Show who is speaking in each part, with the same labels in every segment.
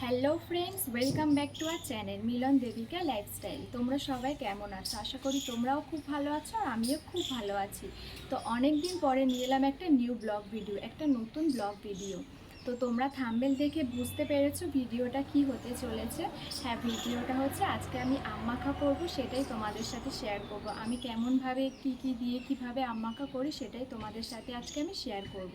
Speaker 1: Hello friends welcome back to our channel Milan Debika lifestyle তোমরা সবাই কেমন আছো? আশা করি তোমরাও খুব ভালো আছো আর আমিও খুব ভালো আছি। তো অনেক দিন পরে নিয়ে এলাম একটা নিউ ব্লগ ভিডিও একটা নতুন ব্লগ ভিডিও তো তোমরা থাম্বেল দেখে বুঝতে পেরেছ ভিডিওটা কি হতে চলেছে। হ্যাঁ ভিডিওটা হচ্ছে আজকে আমি আম্মাখা করব, সেটাই তোমাদের সাথে শেয়ার করব। আমি কেমনভাবে, কী কী দিয়ে, কীভাবে আম্মাখা করি, সেটাই তোমাদের সাথে আজকে আমি শেয়ার করব।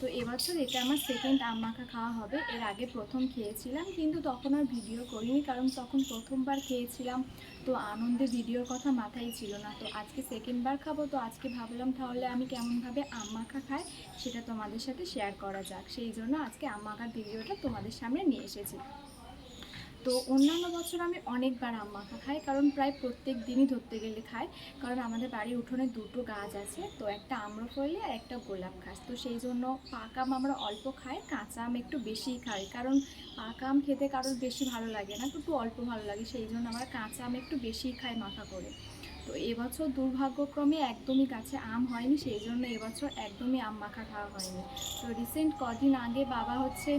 Speaker 1: তো এবছর এটা আমার সেকেন্ড আম মাখা খাওয়া হবে। এর আগে প্রথম খেয়েছিলাম, কিন্তু তখন আর ভিডিও করিনি, কারণ তখন প্রথমবার খেয়েছিলাম। তো আনন্দে ভিডিওর কথা মাথায় ছিল না। তো আজকে সেকেন্ডবার খাব, তো আজকে ভাবলাম তাহলে আমি কেমনভাবে আম মাখা খাই সেটা তোমাদের সাথে শেয়ার করা যাক। সেই জন্য আজকে আম মাখার ভিডিওটা তোমাদের সামনে নিয়ে এসেছি। তো অন্যান্য বছর আমি অনেকবার আম মাখা খাই, কারণ প্রায় প্রত্যেক দিনই ধরতে গেলে খাই, কারণ আমাদের বাড়ির উঠোনে দুটো গাছ আছে, তো একটা আম্রফলি আর একটা গোলাপ গাছ তো সেই জন্য পাকা আম আমরা অল্প খাই, কাঁচা আম একটু বেশি খাই, কারণ পাকা আম খেতে কারোর বেশি ভালো লাগে না একটু অল্প ভালো লাগে, সেই জন্য আমরা কাঁচা আম একটু বেশি খাই মাখা করে। তো এবছর দুর্ভাগ্যক্রমে একদমই গাছে আম হয়নি, সেই জন্য এবছর একদমই আম মাখা খাওয়া হয়নি। তো রিসেন্ট কদিন আগে বাবা হচ্ছে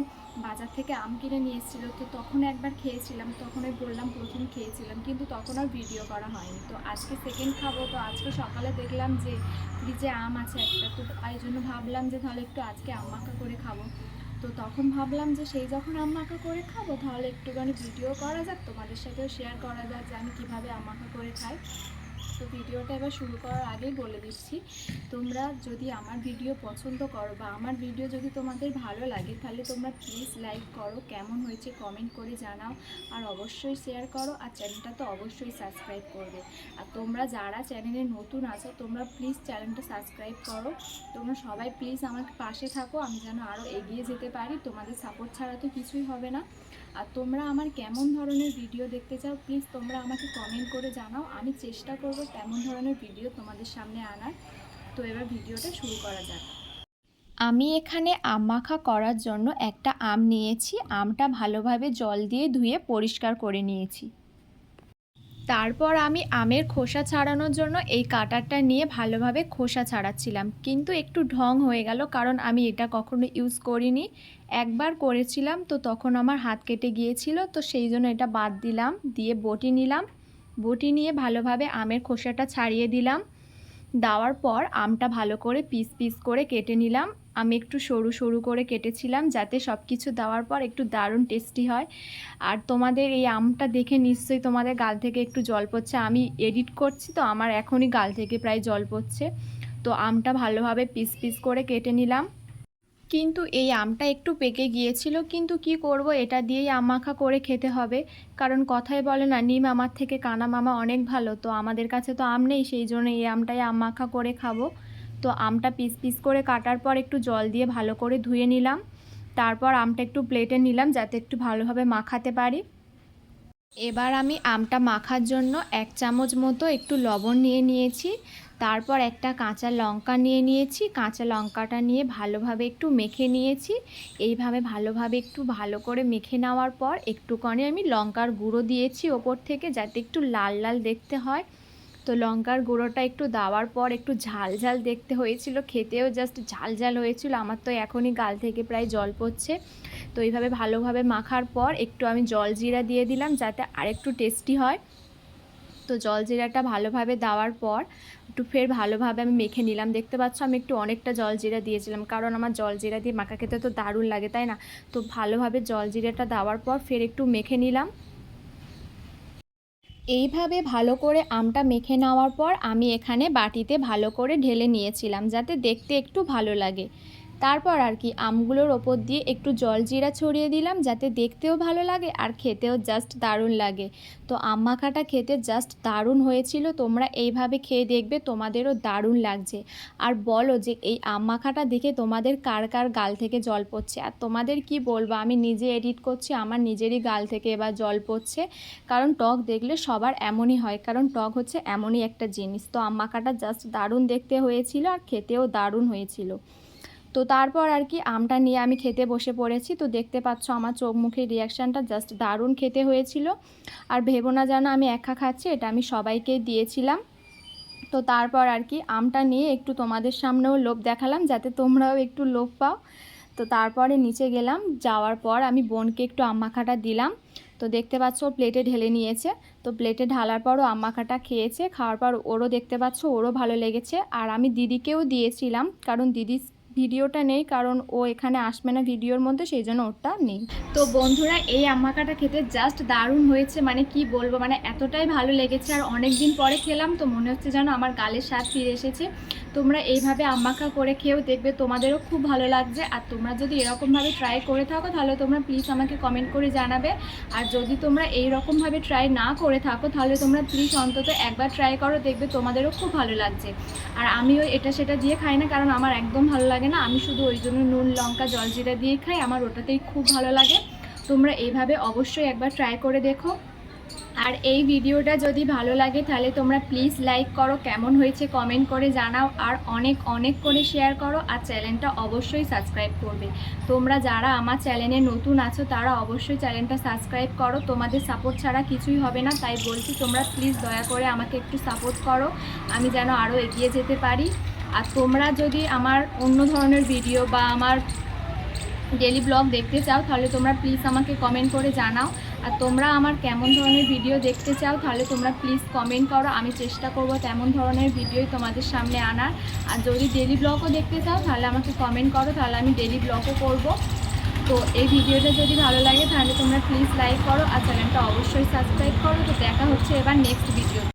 Speaker 1: বাজার থেকে আম কিনে নিয়ে এসেছিল, তো তখন একবার খেয়েছিলাম, তখন ওই বললাম প্রথম খেয়েছিলাম, কিন্তু তখন আর ভিডিও করা হয়নি। তো আজকে সেকেন্ড খাব, তো আজকে সকালে দেখলাম যে ফ্রিজে আম আছে একটা, তো তাই জন্য ভাবলাম যে তাহলে একটু আজকে আম মাখা করে খাব। তো তখন ভাবলাম যে সেই যখন আম মাখা করে খাব, তাহলে একটুখানি ভিডিও করা যাক, তোমাদের সাথেও শেয়ার করা যাক যে আমি কীভাবে আম মাখা করে খাই। তো ভিডিওটা এবার শুরু করার আগেই বলে দিচ্ছি। তোমরা যদি আমার ভিডিও পছন্দ করো বা আমার ভিডিও যদি তোমাদের ভালো লাগে, তাহলে তোমরা প্লিজ লাইক করো, কেমন হয়েছে কমেন্ট করে জানাও। আর অবশ্যই শেয়ার করো, আর চ্যানেলটা তো অবশ্যই সাবস্ক্রাইব করবে। আর তোমরা যারা চ্যানেলে নতুন আছো, তোমরা প্লিজ চ্যানেলটা সাবস্ক্রাইব করো। তোমরা সবাই প্লিজ আমার পাশে থাকো, আমি যেন আরও এগিয়ে যেতে পারি। তোমাদের সাপোর্ট ছাড়া তো কিছুই হবে না। আর তোমরা আমার কেমন ধরনের ভিডিও দেখতে চাও প্লিজ তোমরা আমাকে কমেন্ট করে জানাও। আমি চেষ্টা করব তেমন ধরনের ভিডিও তোমাদের সামনে আনার। তো এবার ভিডিওটা শুরু করা যাক। আমি এখানে আম মাখা করার জন্য একটা আম নিয়েছি। আমটা ভালোভাবে জল দিয়ে ধুয়ে পরিষ্কার করে নিয়েছি। তারপর আমি আমের খোসা ছাড়ানোর জন্য এই কাটারটা নিয়ে ভালোভাবে খোসা ছাড়াচ্ছিলাম। কিন্তু একটু ঢং হয়ে গেল, কারণ আমি এটা কখনো ইউজ করিনি। একবার করেছিলাম, তো তখন আমার হাত কেটে গিয়েছিল, তো সেই জন্য এটা বাদ দিলাম, দিয়ে বটি নিলাম। বটি নিয়ে ভালোভাবে আমের খোসাটা ছাড়িয়ে দিলাম। দেওয়ার পর আমটা ভালো করে পিস পিস করে কেটে নিলাম। আমি একটু সরু সরু করে কেটেছিলাম যাতে সব কিছু দেওয়ার পর একটু দারুণ টেস্টি হয়। আর তোমাদের এই আমটা দেখে নিশ্চয়ই তোমাদের গাল থেকে একটু জল পড়ছে। আমি এডিট করছি তো, আমার এখনই গাল থেকে প্রায় জল পড়ছে। তো আমটা ভালোভাবে পিস পিস করে কেটে নিলাম। কিন্তু এই আমটা একটু পেকে গিয়েছিল, কিন্তু কি করব এটা দিয়েই আম মাখা করে খেতে হবে। কারণ কথায় বলে না, নিম আমার থেকে কানা মামা অনেক ভালো, তো আমাদের কাছে তো আম নেই, সেই জন্য এই আমটাই আম মাখা করে খাব। তো আমটা পিস পিস করে কাটার পর একটু জল দিয়ে ভালো করে ধুয়ে নিলাম। তারপর আমটা একটু প্লেটে নিলাম, যাতে একটু ভালোভাবে মাখাতে পারি। এবার আমি আমটা মাখার জন্য এক চামচ মতো একটু লবণ নিয়ে নিয়েছি। তারপর একটা কাঁচা লঙ্কা নিয়ে নিয়েছি। কাঁচা লঙ্কাটা নিয়ে ভালোভাবে একটু মেখে নিয়েছি। এইভাবে ভালোভাবে একটু ভালো করে মেখে নেওয়ার পর একটুখানি আমি লঙ্কার গুঁড়ো দিয়েছি ওপর থেকে যাতে একটু লাল লাল দেখতে হয়। তো লঙ্কার গুঁড়োটা একটু দেওয়ার পর একটু ঝাল ঝাল দেখতে হয়েছিল। খেতেও জাস্ট ঝাল ঝাল হয়েছিল। আমার তো এখনই গাল থেকে প্রায় জল পড়ছে। তো এইভাবে ভালোভাবে মাখার পর একটু আমি জল জিরা দিয়ে দিলাম যাতে আরেকটু টেস্টি হয়। তো জল জিরাটা ভালোভাবে দেওয়ার পর একটু ফের ভালোভাবে আমি মেখে নিলাম। দেখতে পাচ্ছ আমি একটু অনেকটা জল জিরা দিয়েছিলাম, কারণ আমার জল জিরা দিয়ে মাখা খেতে তো দারুণ লাগে, তাই না? তো ভালোভাবে জল জিরাটা দেওয়ার পর ফের একটু মেখে নিলাম। এইভাবে ভালো করে আমটা মেখে নেওয়ার পর আমি এখানে বাটিতে ভালো করে ঢেলে নিয়েছিলাম, যাতে দেখতে একটু ভালো লাগে। তারপর আর কি আমগুলোর ওপর দিয়ে একটু জল জিরা ছড়িয়ে দিলাম যাতে দেখতেও ভালো লাগে আর খেতেও জাস্ট দারুণ লাগে। তো আম মাখাটা খেতে জাস্ট দারুণ হয়েছিল, তোমরা এইভাবে খেয়ে দেখবে, তোমাদেরও দারুণ লাগছে। আর বলো যে এই আম মাখাটা দেখে তোমাদের কার কার গাল থেকে জল পড়ছে? আর তোমাদের কি বলব, আমি নিজে এডিট করছি, আমার নিজেরই গাল থেকে এবার জল পড়ছে। কারণ টক দেখলে সবার এমনই হয়, কারণ টক হচ্ছে এমনই একটা জিনিস। তো আম মাখাটা জাস্ট দারুণ দেখতে হয়েছিল আর খেতেও দারুণ হয়েছিল। তো তারপর আর কি আমটা নিয়ে আমি খেতে বসে পড়েছি। তো দেখতে পাচ্ছ আমার চোখ মুখের রিয়াকশানটা জাস্ট দারুণ খেতে হয়েছিল। আর ভেবো না যেন আমি একা খাচ্ছি, এটা আমি সবাইকে দিয়েছিলাম। তো তারপর আর কি আমটা নিয়ে একটু তোমাদের সামনেও লোভ দেখালাম, যাতে তোমরাও একটু লোভ পাও। তো তারপরে নিচে গেলাম, যাওয়ার পর আমি বোনকে একটু আম্মাখাটা দিলাম। তো দেখতে পাচ্ছ ও প্লেটে ঢেলে নিয়েছে। তো প্লেটে ঢালার পরও আম্মাখাটা খেয়েছে, খাওয়ার পর ওরও দেখতে পাচ্ছ ওরও ভালো লেগেছে। আর আমি দিদিকেও দিয়েছিলাম, কারণ দিদি ভিডিওটা নেই, কারণ ও এখানে আসবে না ভিডিওর মধ্যে, সেই জন্য ওটা নেই। তো বন্ধুরা, এই আম্মাকাটা খেতে জাস্ট দারুণ হয়েছে মানে কি বলব মানে এতটাই ভালো লেগেছে, আর অনেক দিন পরে খেলাম, তো মনে হচ্ছে যেন আমার গালের স্বাদ ফিরে এসেছে। তোমরা এইভাবে আম্মাকা করে খেয়েও দেখবে, তোমাদেরও খুব ভালো লাগছে আর তোমরা যদি এরকমভাবে ট্রাই করে থাকো, তাহলে তোমরা প্লিজ আমাকে কমেন্ট করে জানাবে। আর যদি তোমরা এই রকমভাবে ট্রাই না করে থাকো, তাহলে তোমরা প্লিজ অন্তত একবার ট্রাই করো, দেখবে তোমাদেরও খুব ভালো লাগছে। আর আমিও এটা সেটা দিয়ে খাই না, কারণ আমার একদম ভালো লাগে না। আমি শুধু ওই জন্য নুন, লঙ্কা, জলজিরা দিয়ে খাই, আমার ওটাতেই খুব ভালো লাগে। তোমরা এইভাবে অবশ্যই একবার ট্রাই করে দেখো। আর এই ভিডিওটা যদি ভালো লাগে, তাহলে তোমরা প্লিজ লাইক করো, কেমন হয়েছে কমেন্ট করে জানাও, আর অনেক অনেক করে শেয়ার করো, আর চ্যানেলটা অবশ্যই সাবস্ক্রাইব করবে। তোমরা যারা আমার চ্যানেলে নতুন আছো, তারা অবশ্যই চ্যানেলটা সাবস্ক্রাইব করো। তোমাদের সাপোর্ট ছাড়া কিছুই হবে না, তাই বলছি তোমরা প্লিজ দয়া করে আমাকে একটু সাপোর্ট করো। আমি যেন আরও এগিয়ে যেতে পারি। আর তোমরা যদি আমার অন্য ধরনের ভিডিও বা আমার ডেলি ব্লগ দেখতে চাও, তাহলে তোমরা প্লিজ আমাকে কমেন্ট করে জানাও। আর তোমরা আমার কেমন ধরনের ভিডিও দেখতে চাও, তাহলে তোমরা প্লিজ কমেন্ট করো। আমি চেষ্টা করব তেমন ধরনের ভিডিওই তোমাদের সামনে আনার। আর যদি ডেলি ব্লগও দেখতে চাও, তাহলে আমাকে কমেন্ট করো, তাহলে আমি ডেলি ব্লগও করব। তো এই ভিডিওটা যদি ভালো লাগে, তাহলে তোমরা প্লিজ লাইক করো আর চ্যানেলটা অবশ্যই সাবস্ক্রাইব করো। তো দেখা হচ্ছে এবার নেক্সট ভিডিও